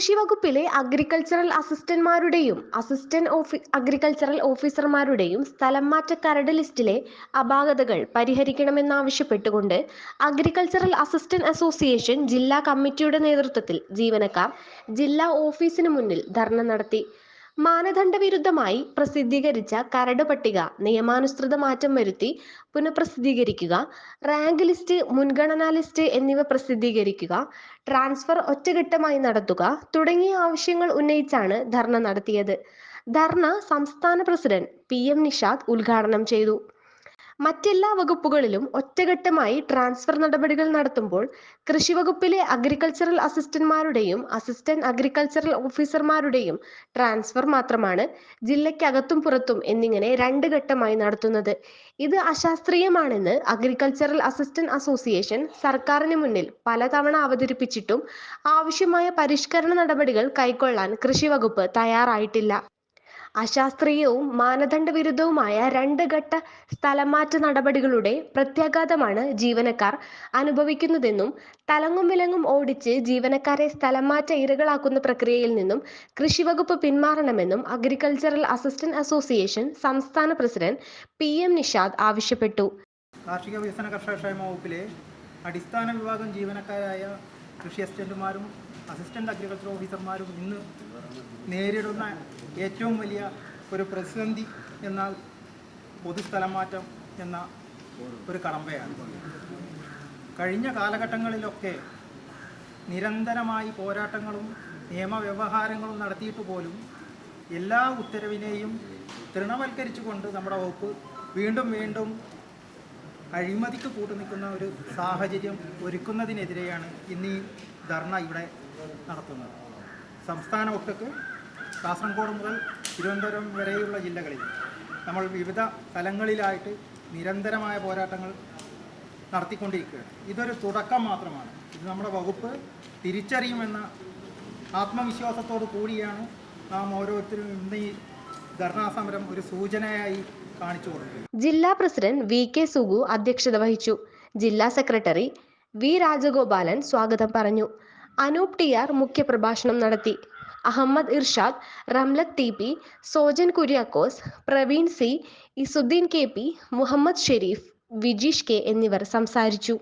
കൃഷി വകുപ്പിലെ അഗ്രികൾച്ചറൽ അസിസ്റ്റന്റ്മാരുടെയും അസിസ്റ്റന്റ് ഓഫി അഗ്രികൾച്ചറൽ ഓഫീസർമാരുടെയും സ്ഥലം മാറ്റ കരട് ലിസ്റ്റിലെ അപാകതകൾ പരിഹരിക്കണമെന്നാവശ്യപ്പെട്ടുകൊണ്ട് അഗ്രികൾച്ചറൽ അസിസ്റ്റന്റ് അസോസിയേഷൻ ജില്ലാ കമ്മിറ്റിയുടെ നേതൃത്വത്തിൽ ജീവനക്കാർ ജില്ലാ ഓഫീസിന് മുന്നിൽ ധർണ നടത്തി. മാനദണ്ഡ വിരുദ്ധമായി പ്രസിദ്ധീകരിച്ച കരട് പട്ടിക നിയമാനുസൃത മാറ്റം വരുത്തി പുനഃപ്രസിദ്ധീകരിക്കുക റാങ്ക് ലിസ്റ്റ് മുൻഗണനാ ലിസ്റ്റ് എന്നിവ പ്രസിദ്ധീകരിക്കുക ട്രാൻസ്ഫർ ഒറ്റഘട്ടമായി നടത്തുക തുടങ്ങിയ ആവശ്യങ്ങൾ ഉന്നയിച്ചാണ് ധർണ നടത്തിയത്. ധർണ സംസ്ഥാന പ്രസിഡന്റ് പി എം നിഷാദ് ഉദ്ഘാടനം ചെയ്തു. മറ്റെല്ലാ വകുപ്പുകളിലും ഒറ്റഘട്ടമായി ട്രാൻസ്ഫർ നടപടികൾ നടത്തുമ്പോൾ കൃഷി വകുപ്പിലെ അഗ്രികൾച്ചറൽ അസിസ്റ്റന്റ്മാരുടെയും അസിസ്റ്റന്റ് അഗ്രികൾച്ചറൽ ഓഫീസർമാരുടെയും ട്രാൻസ്ഫർ മാത്രമാണ് ജില്ലയ്ക്കകത്തും പുറത്തും എന്നിങ്ങനെ രണ്ട് ഘട്ടമായി നടത്തുന്നത്. ഇത് അശാസ്ത്രീയമാണെന്ന് അഗ്രികൾച്ചറൽ അസിസ്റ്റന്റ് അസോസിയേഷൻ സർക്കാരിന് മുന്നിൽ പലതവണ അവതരിപ്പിച്ചിട്ടും ആവശ്യമായ പരിഷ്കരണ നടപടികൾ കൈക്കൊള്ളാൻ കൃഷി വകുപ്പ് തയ്യാറായിട്ടില്ല. അശാസ്ത്രീയവും മാനദണ്ഡ വിരുദ്ധവുമായ രണ്ട് ഘട്ട സ്ഥലംമാറ്റ നടപടികളുടെ പ്രത്യാഘാതമാണ് ജീവനക്കാർ അനുഭവിക്കുന്നതെന്നും തലങ്ങും വിലങ്ങും ഓടിച്ച് ജീവനക്കാരെ സ്ഥലംമാറ്റ ഇരകളാക്കുന്ന പ്രക്രിയയിൽ നിന്നും കൃഷിവകുപ്പ് പിന്മാറണമെന്നും അഗ്രികൾച്ചറൽ അസിസ്റ്റന്റ് അസോസിയേഷൻ സംസ്ഥാന പ്രസിഡന്റ് പി എം നിഷാദ് ആവശ്യപ്പെട്ടു. കാർഷിക വികസന കർഷക ക്ഷേമ വകുപ്പിലെ അടിസ്ഥാന വിഭാഗം ജീവനക്കാരായ കൃഷി അസിസ്റ്റന്റുമാരും അസിസ്റ്റന്റ് അഗ്രികൾച്ചർ ഓഫീസർമാരും ഇന്ന് നേരിടുന്ന ഏറ്റവും വലിയ ഒരു പ്രതിസന്ധി എന്നാൽ പൊതുസ്ഥലം മാറ്റം എന്ന ഒരു കടമ്പയാണ്. കഴിഞ്ഞ കാലഘട്ടങ്ങളിലൊക്കെ നിരന്തരമായി പോരാട്ടങ്ങളും നിയമവ്യവഹാരങ്ങളും നടത്തിയിട്ട് പോലും എല്ലാ ഉത്തരവിനെയും തൃണവൽക്കരിച്ചുകൊണ്ട് നമ്മുടെ വകുപ്പ് വീണ്ടും വീണ്ടും അഴിമതിക്ക് കൂട്ടുനിൽക്കുന്ന ഒരു സാഹചര്യം ഒരുക്കുന്നതിനെതിരെയാണ് ഇന്ന് ഈ ധർണ ഇവിടെ നടത്തുന്നത്. സംസ്ഥാന ഒട്ടുക്ക് കാസർഗോഡ് മുതൽ തിരുവനന്തപുരം വരെയുള്ള ജില്ലകളിൽ നമ്മൾ വിവിധ തലങ്ങളിലായിട്ട് നിരന്തരമായ പോരാട്ടങ്ങൾ നടത്തിക്കൊണ്ടിരിക്കുകയാണ്. ഇതൊരു തുടക്കം മാത്രമാണ്. ഇത് നമ്മുടെ വകുപ്പ് തിരിച്ചറിയുമെന്ന ആത്മവിശ്വാസത്തോടു കൂടിയാണ് നാം ഓരോരുത്തരും ഇന്ന് ഈ ധർണാ ഒരു സൂചനയായി കാണിച്ചു ജില്ലാ പ്രസിഡന്റ് വി കെ സുഗു അധ്യക്ഷത വഹിച്ചു. ജില്ലാ സെക്രട്ടറി വി രാജഗോപാലൻ സ്വാഗതം പറഞ്ഞു. അനൂപ് ടി ആർ മുഖ്യപ്രഭാഷണം നടത്തി. Ahmed Irshad Ramlath T P Sojan Kuriakose Praveen C Izzuddin K P Muhammad Sharif Vijeesh K എന്നിവർ സംസാരിച്ചു.